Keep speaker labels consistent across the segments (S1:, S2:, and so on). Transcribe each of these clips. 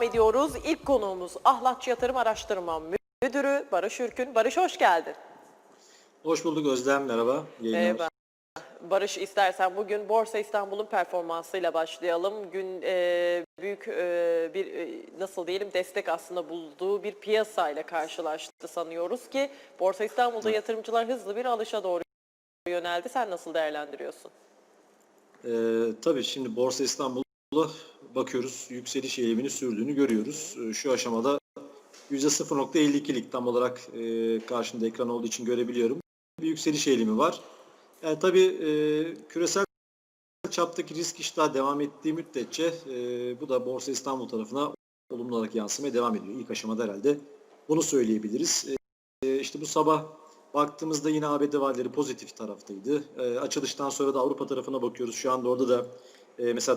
S1: devam ediyoruz. İlk konuğumuz Ahlatçı Yatırım Araştırma Müdürü Barış Ürkün. Barış hoş geldin.
S2: Hoş bulduk Özlem, merhaba.
S1: Merhaba. Barış istersen bugün Borsa İstanbul'un performansıyla başlayalım. Gün e, büyük e, bir e, nasıl diyelim destek aslında bulduğu bir piyasayla karşılaştı sanıyoruz ki Borsa İstanbul'da yatırımcılar hızlı bir alışa doğru yöneldi. Sen nasıl değerlendiriyorsun?
S2: Ee, tabii şimdi Borsa İstanbul'a bakıyoruz, yükseliş eğilimini sürdüğünü görüyoruz. Ee, şu aşamada %0.52'lik tam olarak e, karşında ekran olduğu için görebiliyorum. Bir yükseliş eğilimi var. Yani tabii e, küresel çaptaki risk iştahı devam ettiği müddetçe e, bu da Borsa İstanbul tarafına olumlu olarak yansımaya devam ediyor. İlk aşamada herhalde bunu söyleyebiliriz. E, işte bu sabah baktığımızda yine ABD vadeleri pozitif taraftaydı. E, açılıştan sonra da Avrupa tarafına bakıyoruz. Şu anda orada da e, mesela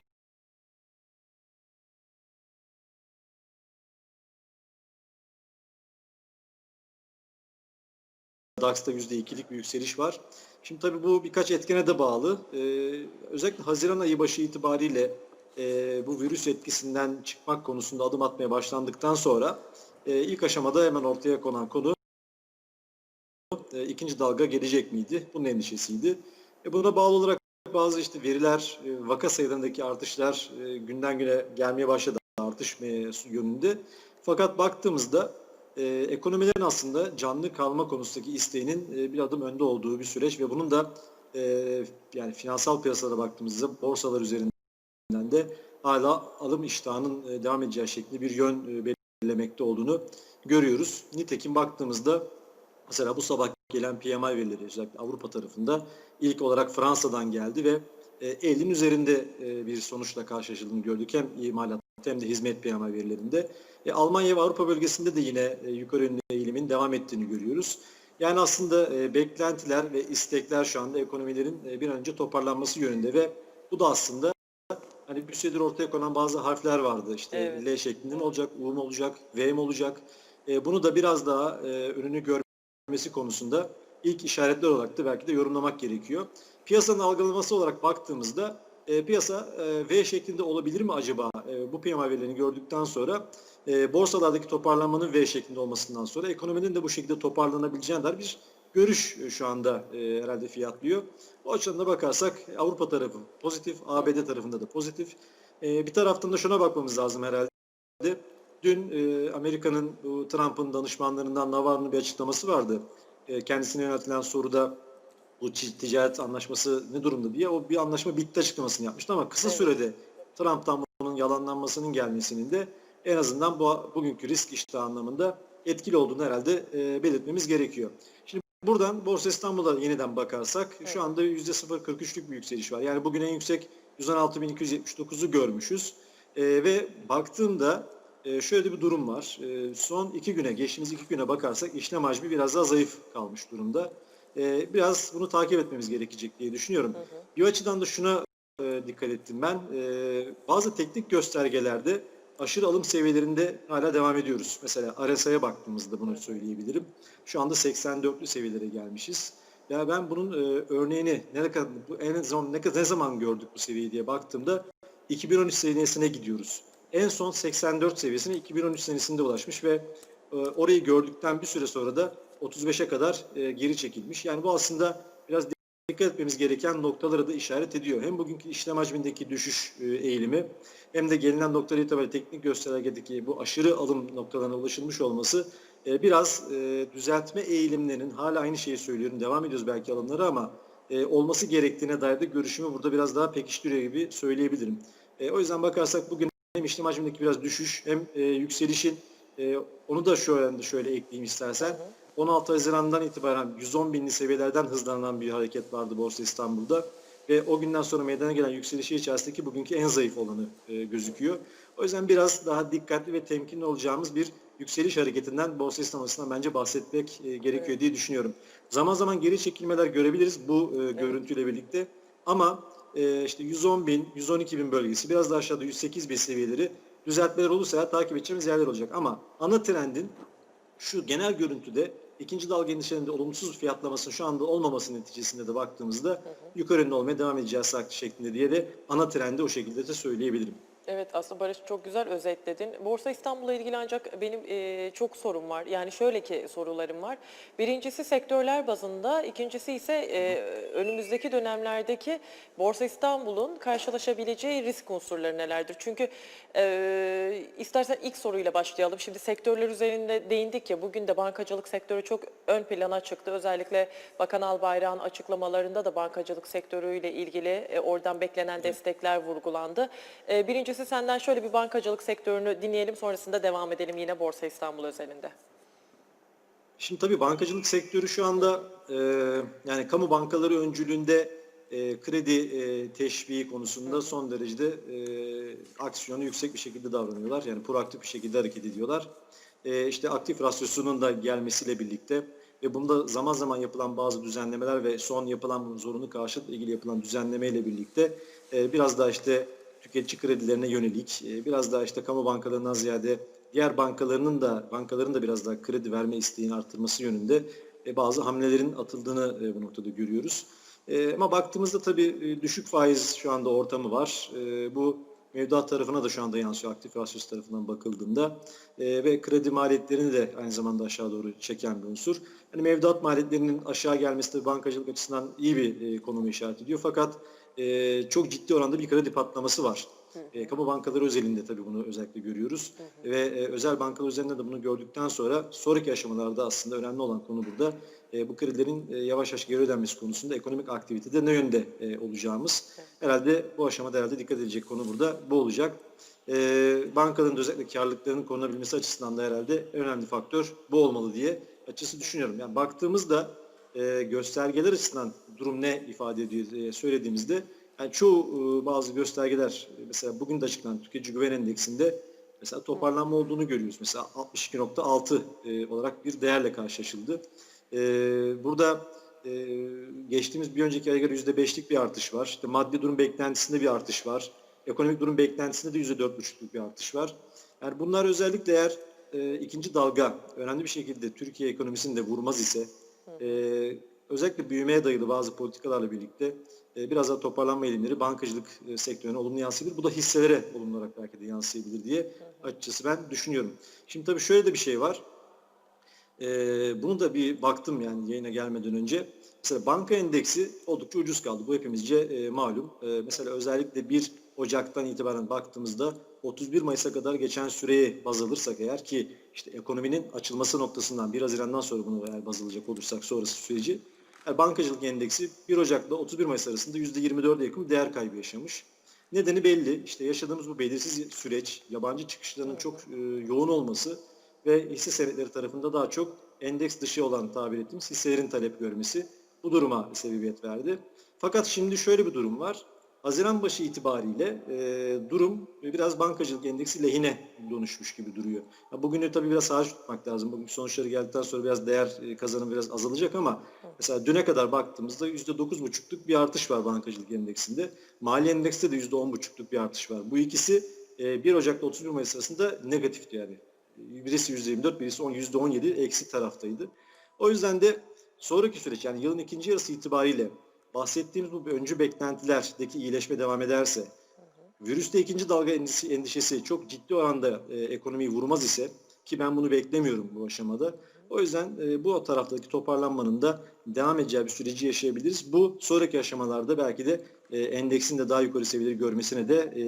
S2: DAX'ta %2'lik bir yükseliş var. Şimdi tabii bu birkaç etkene de bağlı. Ee, özellikle Haziran ayı başı itibariyle e, bu virüs etkisinden çıkmak konusunda adım atmaya başlandıktan sonra e, ilk aşamada hemen ortaya konan konu e, ikinci dalga gelecek miydi? Bunun endişesiydi. E, buna bağlı olarak bazı işte veriler, e, vaka sayılarındaki artışlar e, günden güne gelmeye başladı artış e, yönünde. Fakat baktığımızda e, ekonomilerin aslında canlı kalma konusundaki isteğinin e, bir adım önde olduğu bir süreç ve bunun da e, yani finansal piyasalara baktığımızda borsalar üzerinden de hala alım iştahının e, devam edeceği şeklinde bir yön e, belirlemekte olduğunu görüyoruz. Nitekim baktığımızda mesela bu sabah gelen PMI verileri özellikle Avrupa tarafında ilk olarak Fransa'dan geldi ve e, 50'nin üzerinde e, bir sonuçla karşılaşıldığını gördük. Hem imalat hem de hizmet PMI verilerinde. E, Almanya ve Avrupa bölgesinde de yine e, yukarı yönlü eğilimin devam ettiğini görüyoruz. Yani aslında e, beklentiler ve istekler şu anda ekonomilerin e, bir an önce toparlanması yönünde ve bu da aslında hani bir süredir ortaya konan bazı harfler vardı. İşte
S1: Evet.
S2: L şeklinde mi olacak, U mu olacak, V mi olacak? E, bunu da biraz daha e, önünü görmesi konusunda ilk işaretler olarak da belki de yorumlamak gerekiyor. Piyasanın algılaması olarak baktığımızda e, piyasa e, V şeklinde olabilir mi acaba? E, bu PMI verilerini gördükten sonra e, borsalardaki toparlanmanın V şeklinde olmasından sonra ekonominin de bu şekilde toparlanabileceğine dair bir görüş e, şu anda e, herhalde fiyatlıyor. O açıdan da bakarsak Avrupa tarafı pozitif, ABD tarafında da pozitif. E, bir taraftan da şuna bakmamız lazım herhalde. Dün e, Amerika'nın Trump'ın danışmanlarından Navarro'nun bir açıklaması vardı. E, kendisine yöneltilen soruda bu ticaret anlaşması ne durumda diye o bir anlaşma bitti açıklamasını yapmıştı ama kısa
S1: Evet.
S2: sürede Trump'tan bunun yalanlanmasının gelmesinin de en azından bu bugünkü risk iştahı anlamında etkili olduğunu herhalde e, belirtmemiz gerekiyor. Şimdi buradan Borsa İstanbul'a yeniden bakarsak
S1: Evet.
S2: şu anda %0.43'lük bir yükseliş var. Yani bugün en yüksek 116.279'u görmüşüz. E, ve baktığımda e, şöyle bir durum var. E, son iki güne, geçtiğimiz iki güne bakarsak işlem hacmi biraz daha zayıf kalmış durumda. E, biraz bunu takip etmemiz gerekecek diye düşünüyorum.
S1: Hı hı.
S2: Bir açıdan da şuna e, dikkat ettim ben. E, bazı teknik göstergelerde aşırı alım seviyelerinde hala devam ediyoruz. Mesela RSI'ye baktığımızda bunu söyleyebilirim. Şu anda 84'lü seviyelere gelmişiz. Ya ben bunun e, örneğini ne kadar bu en zaman ne kadar ne zaman gördük bu seviyeyi diye baktığımda 2013 seviyesine gidiyoruz. En son 84 seviyesine 2013 senesinde ulaşmış ve orayı gördükten bir süre sonra da 35'e kadar e, geri çekilmiş. Yani bu aslında biraz dikkat etmemiz gereken noktaları da işaret ediyor. Hem bugünkü işlem hacmindeki düşüş e, eğilimi hem de gelinen noktaları itibariyle teknik göstergedeki bu aşırı alım noktalarına ulaşılmış olması e, biraz düzeltme eğilimlerinin hala aynı şeyi söylüyorum devam ediyoruz belki alımları ama olması gerektiğine dair de görüşümü burada biraz daha pekiştiriyor gibi söyleyebilirim. O yüzden bakarsak bugün hem işlem hacmindeki biraz düşüş hem yükselişin e, onu da şöyle şöyle ekleyeyim istersen.
S1: Hı hı.
S2: 16 Haziran'dan itibaren 110 binli seviyelerden hızlanan bir hareket vardı Borsa İstanbul'da. Ve o günden sonra meydana gelen yükselişi içerisindeki bugünkü en zayıf olanı e, gözüküyor. O yüzden biraz daha dikkatli ve temkinli olacağımız bir yükseliş hareketinden Borsa İstanbul'dan bence bahsetmek e, gerekiyor
S1: Evet.
S2: diye düşünüyorum. Zaman zaman geri çekilmeler görebiliriz bu e, görüntüyle birlikte. Ama e, işte 110 bin, 112 bin bölgesi biraz daha aşağıda 108 bin seviyeleri düzeltmeler olursa takip edeceğimiz yerler olacak. Ama ana trendin şu genel görüntüde ikinci dalga endişelerinde olumsuz fiyatlamasının şu anda olmaması neticesinde de baktığımızda yukarı yönlü olmaya devam edeceğiz şeklinde diye de ana trendi o şekilde de söyleyebilirim.
S1: Evet aslında Barış çok güzel özetledin. Borsa İstanbul'la ilgili ancak benim e, çok sorum var. Yani şöyle ki sorularım var. Birincisi sektörler bazında, ikincisi ise e, önümüzdeki dönemlerdeki Borsa İstanbul'un karşılaşabileceği risk unsurları nelerdir? Çünkü e, istersen ilk soruyla başlayalım. Şimdi sektörler üzerinde değindik ya bugün de bankacılık sektörü çok ön plana çıktı. Özellikle Bakan Albayrak'ın açıklamalarında da bankacılık sektörüyle ilgili e, oradan beklenen destekler vurgulandı. E, birincisi senden şöyle bir bankacılık sektörünü dinleyelim sonrasında devam edelim yine Borsa İstanbul özelinde.
S2: Şimdi tabii bankacılık sektörü şu anda e, yani kamu bankaları öncülüğünde e, kredi e, teşviği konusunda son derecede e, aksiyonu yüksek bir şekilde davranıyorlar. Yani proaktif bir şekilde hareket ediyorlar. E, işte aktif rasyosunun da gelmesiyle birlikte ve bunda zaman zaman yapılan bazı düzenlemeler ve son yapılan zorunlu karşılıkla ilgili yapılan düzenlemeyle birlikte e, biraz daha işte tüketici kredilerine yönelik, e, biraz daha işte kamu bankalarından ziyade diğer bankalarının da bankaların da biraz daha kredi verme isteğini arttırması yönünde e, bazı hamlelerin atıldığını e, bu noktada görüyoruz. Ama baktığımızda tabii düşük faiz şu anda ortamı var. Bu mevduat tarafına da şu anda yansıyor aktif rasyosu tarafından bakıldığında ve kredi maliyetlerini de aynı zamanda aşağı doğru çeken bir unsur. Hani mevduat maliyetlerinin aşağı gelmesi de bankacılık açısından iyi bir e, konumu işaret ediyor. Fakat e, çok ciddi oranda bir kredi patlaması var. E, kamu bankaları özelinde tabii bunu özellikle görüyoruz. Ve e, özel bankalar üzerinde de bunu gördükten sonra sonraki aşamalarda aslında önemli olan konu burada e, bu kredilerin e, yavaş yavaş geri ödenmesi konusunda ekonomik aktivitede ne yönde e, olacağımız. Herhalde bu aşamada herhalde dikkat edilecek konu burada bu olacak. E, bankaların özellikle karlılıklarının korunabilmesi açısından da herhalde önemli faktör bu olmalı diye açısı düşünüyorum. Yani baktığımızda e, göstergeler açısından durum ne ifade ediyor diye söylediğimizde yani çoğu e, bazı göstergeler e, mesela bugün de açıklanan tüketici güven endeksinde mesela toparlanma olduğunu görüyoruz. Mesela 62.6 e, olarak bir değerle karşılaşıldı. E, burada e, geçtiğimiz bir önceki aya göre %5'lik bir artış var. İşte maddi durum beklentisinde bir artış var. Ekonomik durum beklentisinde de %4,5'luk bir artış var. Yani bunlar özellikle eğer e, ikinci dalga önemli bir şekilde Türkiye ekonomisini de vurmaz ise e, özellikle büyümeye dayalı bazı politikalarla birlikte e, biraz daha toparlanma eğilimleri bankacılık e, sektörüne olumlu yansıyabilir. Bu da hisselere olumlu olarak belki de yansıyabilir diye açıkçası ben düşünüyorum. Şimdi tabii şöyle de bir şey var. E, bunu da bir baktım yani yayına gelmeden önce. Mesela banka endeksi oldukça ucuz kaldı. Bu hepimizce e, malum. E, mesela özellikle 1 Ocak'tan itibaren baktığımızda 31 Mayıs'a kadar geçen süreyi baz alırsak eğer ki işte ekonominin açılması noktasından 1 Haziran'dan sonra bunu eğer baz alacak olursak sonrası süreci yani bankacılık endeksi 1 Ocak'la 31 Mayıs arasında %24'e yakın değer kaybı yaşamış. Nedeni belli. İşte yaşadığımız bu belirsiz süreç, yabancı çıkışlarının çok e, yoğun olması ve hisse senetleri tarafında daha çok endeks dışı olan tabir ettiğimiz hisselerin talep görmesi bu duruma sebebiyet verdi. Fakat şimdi şöyle bir durum var. Haziran başı itibariyle e, durum biraz bankacılık endeksi lehine dönüşmüş gibi duruyor. Ya bugünü tabii biraz sağ tutmak lazım. Bugün sonuçları geldikten sonra biraz değer e, kazanım biraz azalacak ama mesela düne kadar baktığımızda %9,5'luk bir artış var bankacılık endeksinde. Mali endekste de %10,5'luk bir artış var. Bu ikisi e, 1 Ocak'ta 31 Mayıs arasında negatifti yani. Birisi %24, birisi 10, %17 eksik taraftaydı. O yüzden de sonraki süreç yani yılın ikinci yarısı itibariyle bahsettiğimiz bu öncü beklentilerdeki iyileşme devam ederse, virüste ikinci dalga endişesi, çok ciddi oranda e, ekonomiyi vurmaz ise ki ben bunu beklemiyorum bu aşamada. O yüzden e, bu taraftaki toparlanmanın da devam edeceği bir süreci yaşayabiliriz. Bu sonraki aşamalarda belki de e, endeksin de daha yukarı seviyeleri görmesine de e,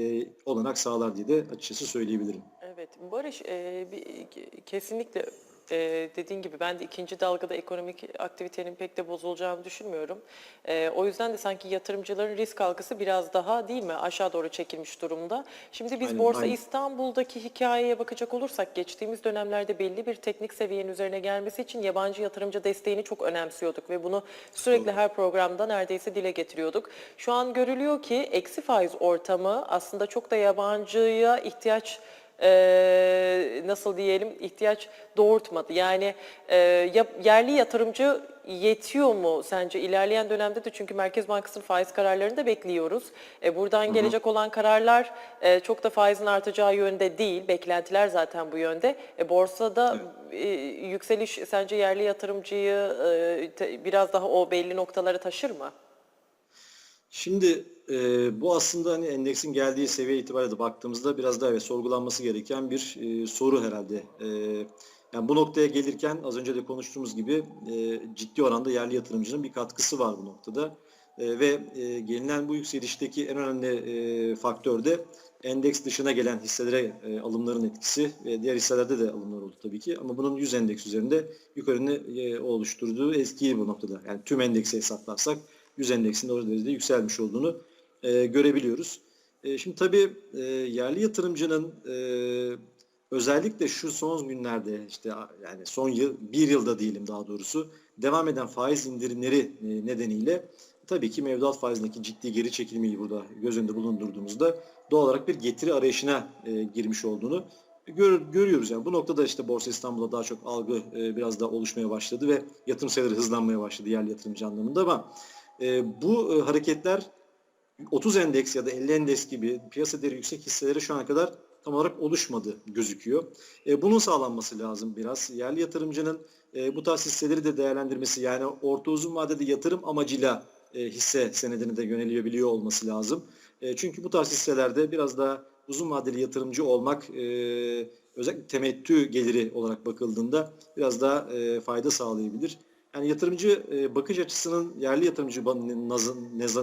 S2: olanak sağlar diye de açıkçası söyleyebilirim.
S1: Evet Barış e, bir- kesinlikle e, dediğin gibi ben de ikinci dalgada ekonomik aktivitenin pek de bozulacağını düşünmüyorum. E, o yüzden de sanki yatırımcıların risk algısı biraz daha değil mi aşağı doğru çekilmiş durumda. Şimdi biz
S2: Aynen,
S1: Borsa
S2: aynen.
S1: İstanbul'daki hikayeye bakacak olursak geçtiğimiz dönemlerde belli bir teknik seviyenin üzerine gelmesi için yabancı yatırımcı desteğini çok önemsiyorduk ve bunu sürekli her programda neredeyse dile getiriyorduk. Şu an görülüyor ki eksi faiz ortamı aslında çok da yabancıya ihtiyaç e, nasıl diyelim ihtiyaç doğurtmadı. Yani e, ya- yerli yatırımcı yetiyor mu sence ilerleyen dönemde de çünkü Merkez Bankası'nın faiz kararlarını da bekliyoruz. E, buradan gelecek olan kararlar e, çok da faizin artacağı yönde değil. Beklentiler zaten bu yönde. E, borsada e, yükseliş sence yerli yatırımcıyı e, te- biraz daha o belli noktalara taşır mı?
S2: Şimdi e, bu aslında hani endeksin geldiği seviye itibariyle de baktığımızda biraz daha evet, sorgulanması gereken bir e, soru herhalde. E, yani bu noktaya gelirken az önce de konuştuğumuz gibi e, ciddi oranda yerli yatırımcının bir katkısı var bu noktada. E, ve e, gelinen bu yükselişteki en önemli e, faktör de endeks dışına gelen hisselere e, alımların etkisi ve diğer hisselerde de alımlar oldu tabii ki ama bunun 100 endeks üzerinde yukarını e, oluşturduğu etkiyi bu noktada. Yani tüm endeksi hesaplarsak 100 endeksinde o derecede yükselmiş olduğunu e, görebiliyoruz. E, şimdi tabii e, yerli yatırımcının e, özellikle şu son günlerde işte yani son yıl bir yılda diyelim daha doğrusu devam eden faiz indirimleri e, nedeniyle tabii ki mevduat faizindeki ciddi geri çekilmeyi burada göz önünde bulundurduğumuzda doğal olarak bir getiri arayışına e, girmiş olduğunu gör, görüyoruz. Yani bu noktada işte Borsa İstanbul'da daha çok algı e, biraz daha oluşmaya başladı ve yatırım sayıları hızlanmaya başladı yerli yatırımcı anlamında ama e, bu e, hareketler 30 endeks ya da 50 endeks gibi piyasa değeri yüksek hisselere şu ana kadar tam olarak oluşmadı gözüküyor. E, bunun sağlanması lazım biraz. Yerli yatırımcının e, bu tarz hisseleri de değerlendirmesi yani orta uzun vadede yatırım amacıyla e, hisse senedine de yönelebiliyor olması lazım. Çünkü bu tarz hisselerde biraz daha uzun vadeli yatırımcı olmak özellikle temettü geliri olarak bakıldığında biraz daha fayda sağlayabilir. Yani yatırımcı e, bakış açısının yerli yatırımcı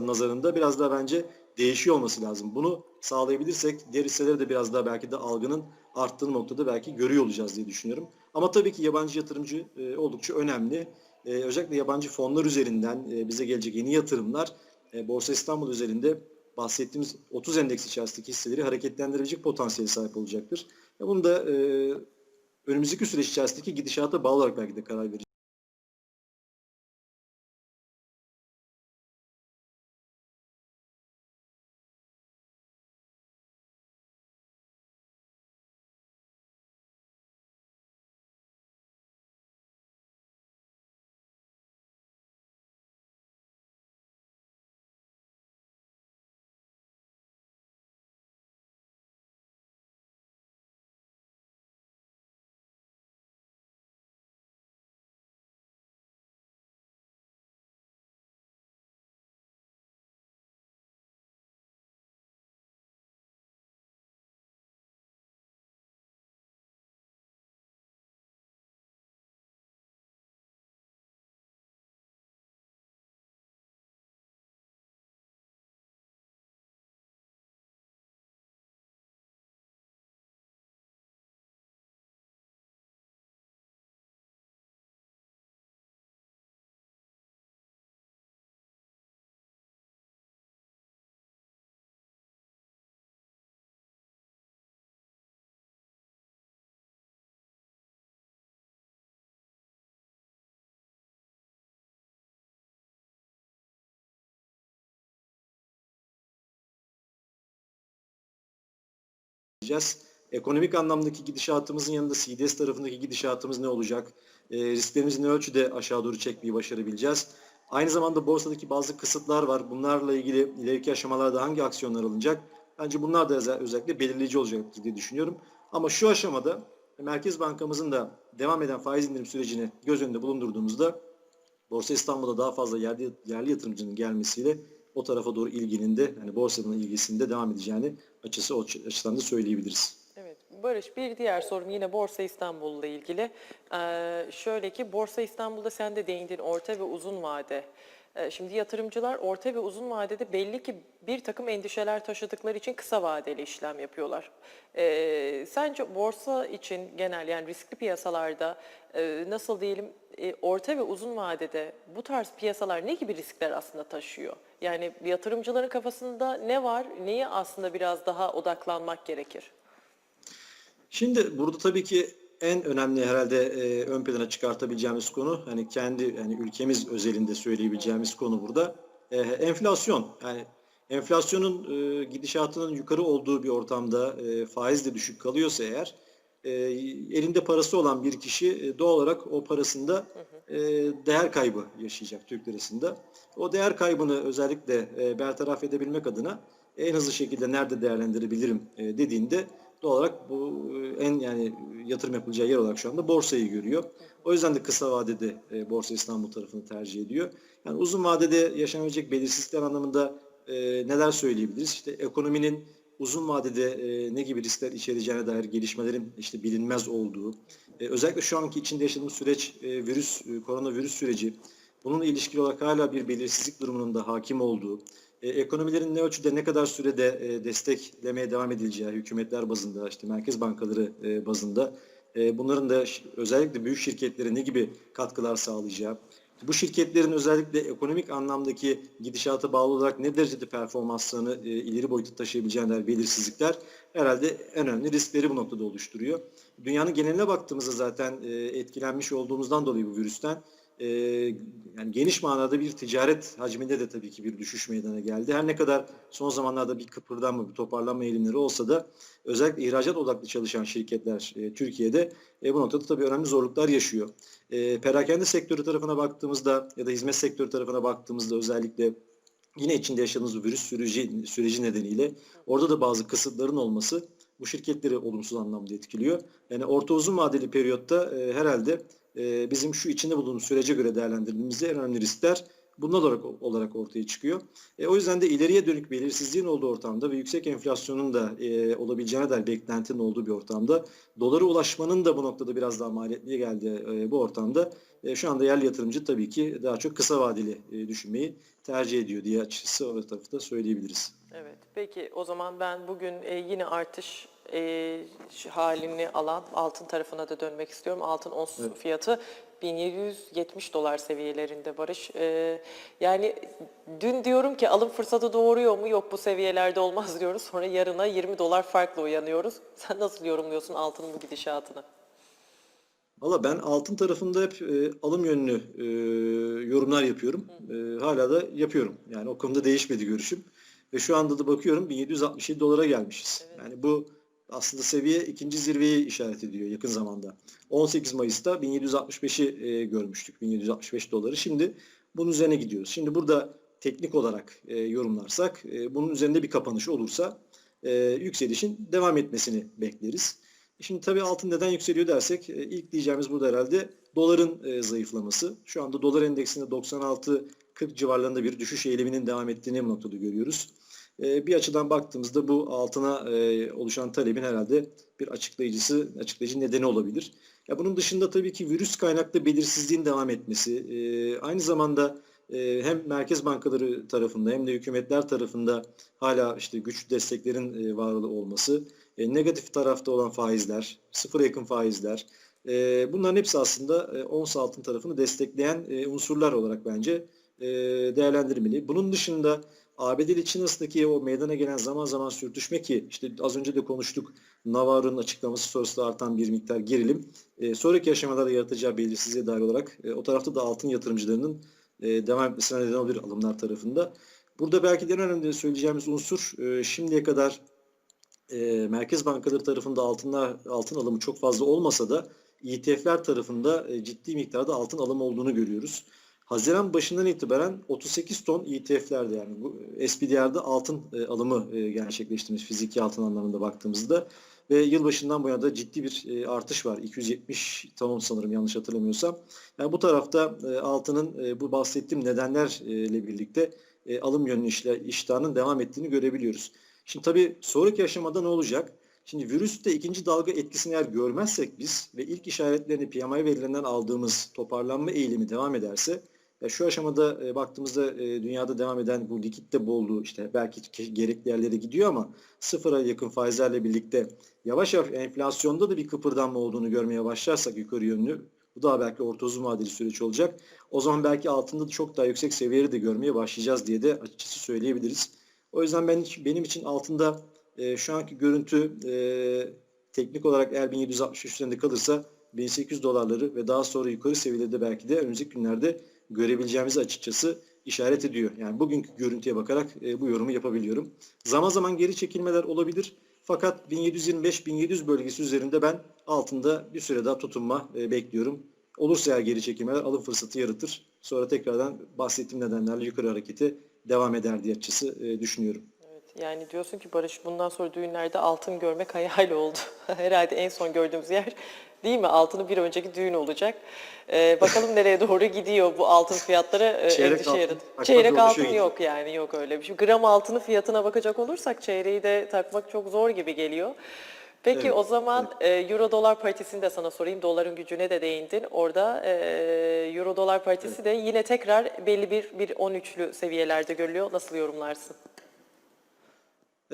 S2: nazarında biraz daha bence değişiyor olması lazım. Bunu sağlayabilirsek diğer hisseleri de biraz daha belki de algının arttığı noktada belki görüyor olacağız diye düşünüyorum. Ama tabii ki yabancı yatırımcı e, oldukça önemli. E, özellikle yabancı fonlar üzerinden bize gelecek yeni yatırımlar Borsa İstanbul üzerinde bahsettiğimiz 30 endeks içerisindeki hisseleri hareketlendirebilecek potansiyeli sahip olacaktır. Bunu da önümüzdeki süreç içerisindeki gidişata bağlı olarak belki de karar vereceğiz. Edeceğiz. Ekonomik anlamdaki gidişatımızın yanında CDS tarafındaki gidişatımız ne olacak? E, risklerimizi ne ölçüde aşağı doğru çekmeyi başarabileceğiz? Aynı zamanda borsadaki bazı kısıtlar var. Bunlarla ilgili ileriki aşamalarda hangi aksiyonlar alınacak? Bence bunlar da özel- özellikle belirleyici olacaktır diye düşünüyorum. Ama şu aşamada Merkez Bankamızın da devam eden faiz indirim sürecini göz önünde bulundurduğumuzda Borsa İstanbul'da daha fazla yerli, yerli yatırımcının gelmesiyle o tarafa doğru ilginin de yani borsanın ilgisinde devam edeceğini açısı açıdan da söyleyebiliriz.
S1: Evet, Barış bir diğer sorum yine Borsa İstanbul'la ilgili. Ee, şöyle ki Borsa İstanbul'da sen de değindin orta ve uzun vade. Ee, şimdi yatırımcılar orta ve uzun vadede belli ki bir takım endişeler taşıdıkları için kısa vadeli işlem yapıyorlar. Ee, sence borsa için genel yani riskli piyasalarda e, nasıl diyelim e, orta ve uzun vadede bu tarz piyasalar ne gibi riskler aslında taşıyor? Yani yatırımcıların kafasında ne var, neye aslında biraz daha odaklanmak gerekir?
S2: Şimdi burada tabii ki en önemli herhalde e, ön plana çıkartabileceğimiz konu hani kendi yani ülkemiz özelinde söyleyebileceğimiz konu burada e, enflasyon. Yani enflasyonun e, gidişatının yukarı olduğu bir ortamda e, faiz de düşük kalıyorsa eğer e, elinde parası olan bir kişi e, doğal olarak o parasında e, değer kaybı yaşayacak Türk lirasında. O değer kaybını özellikle e, bertaraf edebilmek adına en hızlı şekilde nerede değerlendirebilirim e, dediğinde doğal olarak bu e, en yani yatırım yapılacağı yer olarak şu anda borsayı görüyor. O yüzden de kısa vadede e, Borsa İstanbul tarafını tercih ediyor. Yani uzun vadede yaşanabilecek belirsizlikler anlamında e, neler söyleyebiliriz? İşte ekonominin uzun vadede e, ne gibi riskler içereceğine dair gelişmelerin işte bilinmez olduğu, e, özellikle şu anki içinde yaşadığımız süreç e, virüs, e, koronavirüs süreci, bununla ilişkili olarak hala bir belirsizlik durumunun da hakim olduğu, e, ekonomilerin ne ölçüde ne kadar sürede e, desteklemeye devam edileceği hükümetler bazında, işte merkez bankaları e, bazında e, bunların da özellikle büyük şirketlere ne gibi katkılar sağlayacağı, bu şirketlerin özellikle ekonomik anlamdaki gidişata bağlı olarak ne derecede performanslarını e, ileri boyuta taşıyabileceğine dair belirsizlikler herhalde en önemli riskleri bu noktada oluşturuyor. Dünyanın geneline baktığımızda zaten e, etkilenmiş olduğumuzdan dolayı bu virüsten e, yani geniş manada bir ticaret hacminde de tabii ki bir düşüş meydana geldi. Her ne kadar son zamanlarda bir kıpırdanma, bir toparlanma eğilimleri olsa da özellikle ihracat odaklı çalışan şirketler e, Türkiye'de e, bu noktada tabii önemli zorluklar yaşıyor. E, perakende sektörü tarafına baktığımızda ya da hizmet sektörü tarafına baktığımızda özellikle yine içinde yaşadığımız virüs süreci, süreci nedeniyle orada da bazı kısıtların olması bu şirketleri olumsuz anlamda etkiliyor. Yani orta uzun vadeli periyotta e, herhalde e, bizim şu içinde bulunduğumuz sürece göre değerlendirdiğimizde en önemli riskler bunlar olarak, olarak ortaya çıkıyor. E, o yüzden de ileriye dönük belirsizliğin olduğu ortamda ve yüksek enflasyonun da e, olabileceğine dair beklentinin olduğu bir ortamda dolara ulaşmanın da bu noktada biraz daha maliyetliye geldiği e, bu ortamda e, şu anda yerli yatırımcı tabii ki daha çok kısa vadeli e, düşünmeyi tercih ediyor diye açısı o tarafta söyleyebiliriz.
S1: Evet. Peki o zaman ben bugün e, yine artış e, halini alan altın tarafına da dönmek istiyorum. Altın ons
S2: Evet.
S1: fiyatı 1770 dolar seviyelerinde Barış. E, yani dün diyorum ki alım fırsatı doğuruyor mu? Yok bu seviyelerde olmaz diyoruz. Sonra yarına 20 dolar farklı uyanıyoruz. Sen nasıl yorumluyorsun altının bu gidişatını?
S2: Valla ben altın tarafında hep e, alım yönlü e, yorumlar yapıyorum. E, hala da yapıyorum. Yani o konuda değişmedi görüşüm. Ve şu anda da bakıyorum 1767 dolara gelmişiz. Yani bu aslında seviye ikinci zirveyi işaret ediyor yakın zamanda. 18 Mayıs'ta 1765'i e, görmüştük. 1765 doları. Şimdi bunun üzerine gidiyoruz. Şimdi burada teknik olarak e, yorumlarsak e, bunun üzerinde bir kapanış olursa e, yükselişin devam etmesini bekleriz. Şimdi tabii altın neden yükseliyor dersek e, ilk diyeceğimiz burada herhalde doların e, zayıflaması. Şu anda dolar endeksinde 96-40 civarlarında bir düşüş eğiliminin devam ettiğini bu noktada görüyoruz. E, bir açıdan baktığımızda bu altına e, oluşan talebin herhalde bir açıklayıcısı, açıklayıcı nedeni olabilir. Ya bunun dışında tabii ki virüs kaynaklı belirsizliğin devam etmesi, e, aynı zamanda e, hem merkez bankaları tarafında hem de hükümetler tarafında hala işte güçlü desteklerin var olması, negatif tarafta olan faizler, sıfıra yakın faizler, bunların hepsi aslında ons altın tarafını destekleyen unsurlar olarak bence değerlendirmeli. Bunun dışında ABD ile Çin arasındaki o meydana gelen zaman zaman sürtüşme ki işte az önce de konuştuk Navarro'nun açıklaması sonrasında artan bir miktar gerilim e, sonraki aşamalarda yaratacağı belirsizliğe dair olarak e, o tarafta da altın yatırımcılarının e, devam etmesine neden olabilir alımlar tarafında. Burada belki de en önemli söyleyeceğimiz unsur e, şimdiye kadar e, merkez bankaları tarafında altınlar altın alımı çok fazla olmasa da ETF'ler tarafında e, ciddi miktarda altın alımı olduğunu görüyoruz. Haziran başından itibaren 38 ton ETF'lerde yani bu SPDR'de altın e, alımı e, gerçekleştirmiş fiziki altın anlamında baktığımızda ve yılbaşından bu yana da ciddi bir e, artış var. 270 ton sanırım yanlış hatırlamıyorsam. Yani bu tarafta e, altının e, bu bahsettiğim nedenlerle birlikte e, alım yönlü işle, iştahının devam ettiğini görebiliyoruz. Şimdi tabii sonraki aşamada ne olacak? Şimdi virüste ikinci dalga etkisini eğer görmezsek biz ve ilk işaretlerini PMI verilerinden aldığımız toparlanma eğilimi devam ederse ya şu aşamada e, baktığımızda e, dünyada devam eden bu likitte bolluğu işte belki gerekli yerlere gidiyor ama sıfıra yakın faizlerle birlikte yavaş yavaş enflasyonda da bir kıpırdanma olduğunu görmeye başlarsak yukarı yönlü bu daha belki orta uzun vadeli süreç olacak. O zaman belki altında da çok daha yüksek seviyeleri de görmeye başlayacağız diye de açıkçası söyleyebiliriz. O yüzden ben benim için altında e, şu anki görüntü e, teknik olarak eğer 1763 üzerinde kalırsa 1800 dolarları ve daha sonra yukarı seviyelerde belki de önümüzdeki günlerde görebileceğimizi açıkçası işaret ediyor. Yani bugünkü görüntüye bakarak e, bu yorumu yapabiliyorum. Zaman zaman geri çekilmeler olabilir. Fakat 1725-1700 bölgesi üzerinde ben altında bir süre daha tutunma e, bekliyorum. Olursa eğer geri çekilmeler alım fırsatı yaratır. Sonra tekrardan bahsettiğim nedenlerle yukarı hareketi devam eder diye açısı e, düşünüyorum.
S1: Evet, yani diyorsun ki Barış bundan sonra düğünlerde altın görmek hayal oldu. Herhalde en son gördüğümüz yer değil mi? Altının bir önceki düğün olacak. Ee, bakalım nereye doğru gidiyor bu altın fiyatları e,
S2: Çeyrek
S1: endişe
S2: takmak
S1: Çeyrek altın yok yani yok öyle bir şey. Gram altının fiyatına bakacak olursak çeyreği de takmak çok zor gibi geliyor. Peki
S2: Evet,
S1: o zaman e, euro dolar paritesini de sana sorayım. Doların gücüne de değindin. Orada e, euro dolar paritesi de yine tekrar belli bir bir 13'lü seviyelerde görülüyor. Nasıl yorumlarsın?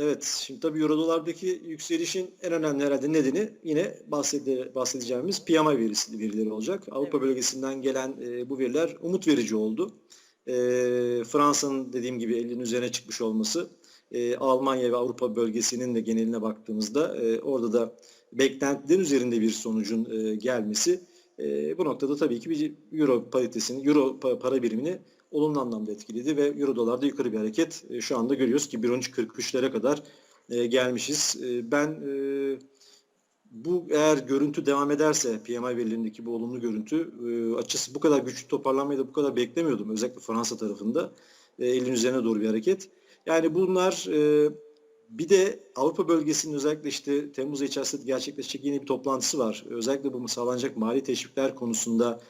S2: Evet, şimdi tabii euro dolardaki yükselişin en önemli herhalde nedeni yine bahsede, bahsedeceğimiz PMI verisi, verileri olacak. Avrupa bölgesinden gelen e, bu veriler umut verici oldu. E, Fransa'nın dediğim gibi 50'nin üzerine çıkmış olması, e, Almanya ve Avrupa bölgesinin de geneline baktığımızda e, orada da beklentilerin üzerinde bir sonucun e, gelmesi e, bu noktada tabii ki bir euro paritesini, euro pa- para birimini olumlu anlamda etkiledi ve euro dolarda yukarı bir hareket e, şu anda görüyoruz ki 1.13.43'lere kadar e, gelmişiz. E, ben bu eğer görüntü devam ederse PMI verilerindeki bu olumlu görüntü e, açısı bu kadar güçlü toparlanmayı da bu kadar beklemiyordum. Özellikle Fransa tarafında e, 50'nin üzerine doğru bir hareket. Yani bunlar bir de Avrupa bölgesinin özellikle işte Temmuz içerisinde gerçekleşecek yeni bir toplantısı var. Özellikle bu sağlanacak mali teşvikler konusunda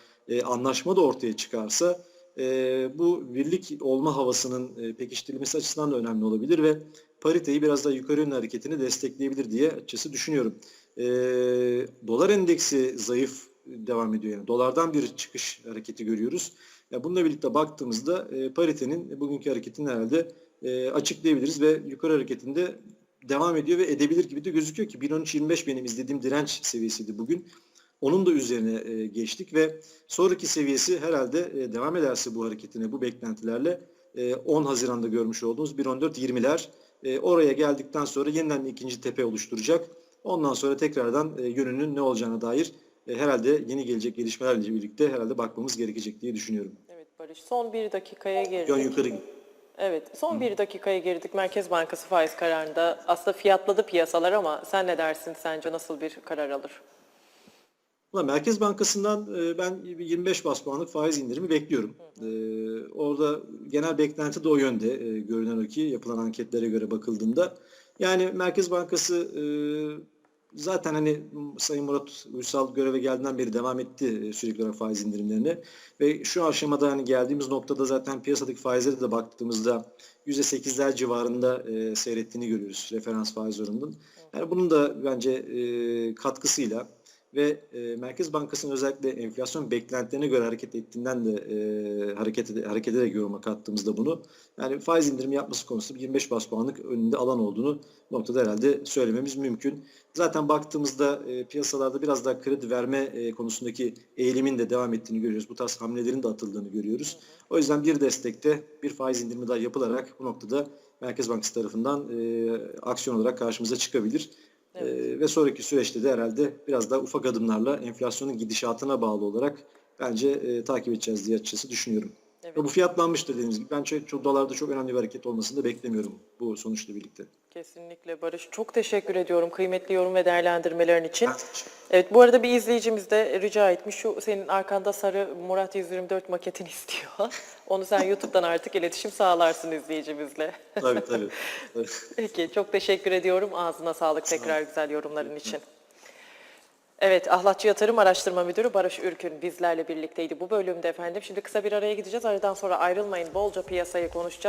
S2: anlaşma da ortaya çıkarsa e, bu birlik olma havasının e, pekiştirilmesi açısından da önemli olabilir ve pariteyi biraz daha yukarı yönlü hareketini destekleyebilir diye açıkçası düşünüyorum. E, dolar endeksi zayıf devam ediyor yani. Dolardan bir çıkış hareketi görüyoruz. Ya bununla birlikte baktığımızda e, paritenin bugünkü hareketini herhalde e, açıklayabiliriz ve yukarı hareketinde devam ediyor ve edebilir gibi de gözüküyor ki 1.13.25 benim izlediğim direnç seviyesiydi bugün. Onun da üzerine e, geçtik ve sonraki seviyesi herhalde e, devam ederse bu hareketine, bu beklentilerle e, 10 Haziran'da görmüş olduğumuz 1.14.20'ler e, oraya geldikten sonra yeniden ikinci tepe oluşturacak. Ondan sonra tekrardan e, yönünün ne olacağına dair e, herhalde yeni gelecek gelişmelerle birlikte herhalde bakmamız gerekecek diye düşünüyorum.
S1: Evet Barış son bir dakikaya girdik.
S2: Yön yukarı
S1: Evet son bir dakikaya girdik. Merkez Bankası faiz kararında aslında fiyatladı piyasalar ama sen ne dersin sence nasıl bir karar alır?
S2: Valla Merkez Bankası'ndan e, ben bir 25 bas puanlık faiz indirimi bekliyorum. E, orada genel beklenti de o yönde e, görünen o ki yapılan anketlere göre bakıldığında. Yani Merkez Bankası e, zaten hani Sayın Murat Uysal göreve geldiğinden beri devam etti sürekli olarak faiz indirimlerine. Ve şu aşamada hani geldiğimiz noktada zaten piyasadaki faizlere de baktığımızda %8'ler civarında e, seyrettiğini görüyoruz referans faiz oranının. Yani bunun da bence e, katkısıyla ve e, Merkez Bankası'nın özellikle enflasyon beklentilerine göre hareket ettiğinden de e, hareket, ede- hareket ederek yoruma kattığımızda bunu yani faiz indirimi yapması konusunda bir 25 bas puanlık önünde alan olduğunu noktada herhalde söylememiz mümkün. Zaten baktığımızda e, piyasalarda biraz daha kredi verme e, konusundaki eğilimin de devam ettiğini görüyoruz. Bu tarz hamlelerin de atıldığını görüyoruz. O yüzden bir destekte bir faiz indirimi daha yapılarak bu noktada Merkez Bankası tarafından e, aksiyon olarak karşımıza çıkabilir. Ee, ve sonraki süreçte de herhalde biraz daha ufak adımlarla enflasyonun gidişatına bağlı olarak bence e, takip edeceğiz diye açıkçası düşünüyorum.
S1: Evet.
S2: Ve bu fiyatlanmıştır dediğimiz gibi. Ben çok, çok dolarda çok önemli bir hareket olmasını da beklemiyorum bu sonuçla birlikte.
S1: Kesinlikle Barış. Çok teşekkür ediyorum kıymetli yorum ve değerlendirmelerin için. Evet bu arada bir izleyicimiz de rica etmiş. Şu senin arkanda sarı Murat 124 maketini istiyor. Onu sen YouTube'dan artık iletişim sağlarsın izleyicimizle.
S2: Tabii tabii. tabii.
S1: Peki çok teşekkür ediyorum. Ağzına sağlık tekrar güzel yorumların için. Evet Ahlatçı Yatırım Araştırma Müdürü Barış Ürkün bizlerle birlikteydi bu bölümde efendim. Şimdi kısa bir araya gideceğiz. Aradan sonra ayrılmayın. Bolca piyasayı konuşacağız.